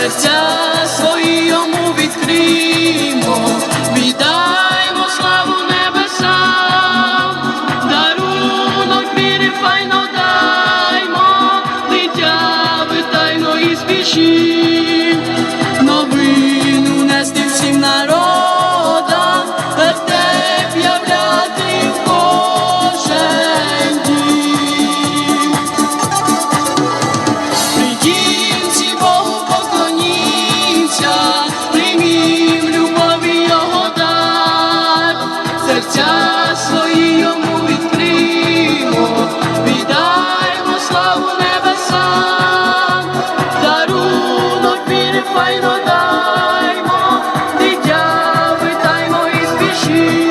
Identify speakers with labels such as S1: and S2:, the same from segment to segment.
S1: the done. you.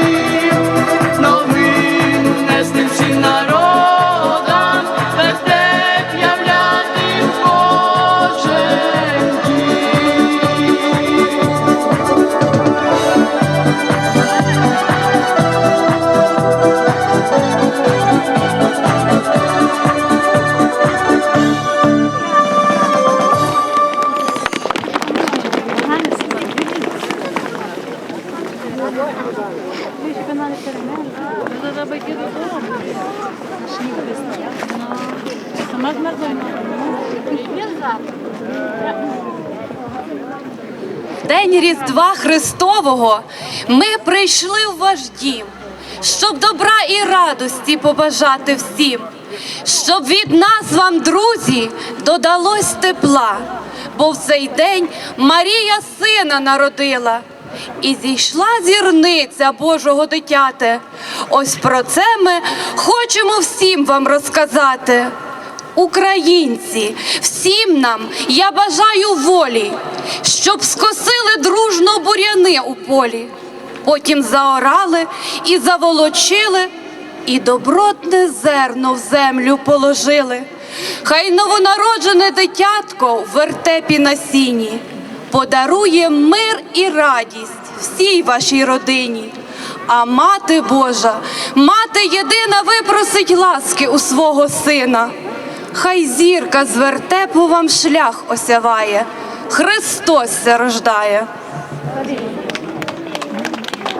S2: День Різдва Христового. Ми прийшли в ваш дім, щоб добра і радості побажати всім, щоб від нас вам, друзі, додалось тепла, бо в цей день Марія сина народила. І зійшла зірниця Божого дитяти. Ось про це ми хочемо всім вам розказати. Українці, всім нам я бажаю волі, щоб скосили дружно буряни у полі, потім заорали і заволочили, і добротне зерно в землю положили. Хай новонароджене дитятко в вертепі на сіні подарує мир і радість всій вашій родині. А мати Божа, мати єдина випросить ласки у свого сина. Хай зірка з вертепу вам шлях осяває, Христос се рождає.